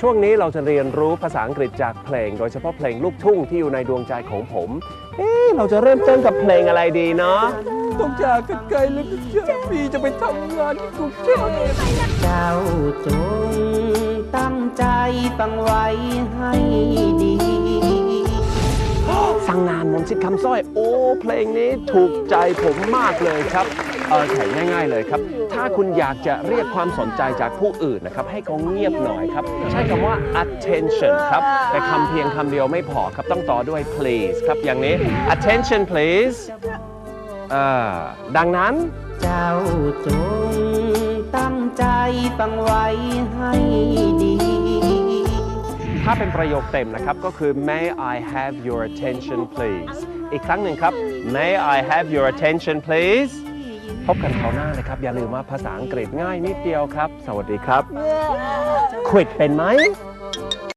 ช่วงนี้เราจะเรียนรู้ภาษาอังกฤษจากเพลง โดยเฉพาะเพลงลูกทุ่งที่อยู่ในดวงใจของผม เอ๊ะเราจะเริ่มต้นกับเพลงอะไรดีเนาะต้องจากกันไกลแล้วนะจ๊ะพี่จะไปทำงานที่กรุงเทพเจ้าจงตั้งใจฟังไว้ให้ดี ฟังนานมนต์สิทธิ์คำสร้อย โอ้ เพลงนี้ถูกใจผมมากเลยครับ เออแข่ง่าย ๆเลยครับ ถ้าคุณอยากจะเรียกความสนใจจากผู้อื่นนะครับ ให้เขาเงียบหน่อยครับ ใช้คำว่า attention ครับ แต่คำเพียงคำเดียวไม่พอครับ ต้องต่อด้วย please ครับ อย่างนี้ attention please อ่าดังนั้น เจ้าจงตั้งใจฟังไว้ให้ดีถ้าเป็นประโยคเต็มนะครับ ก็คือ may I have your attention please อีกครั้งหนึ่งครับ may I have your attention please พบกันคราวหน้านะครับ อย่าลืมว่าภาษาอังกฤษง่ายนิดเดียวครับ สวัสดีครับ quit เป็นไหม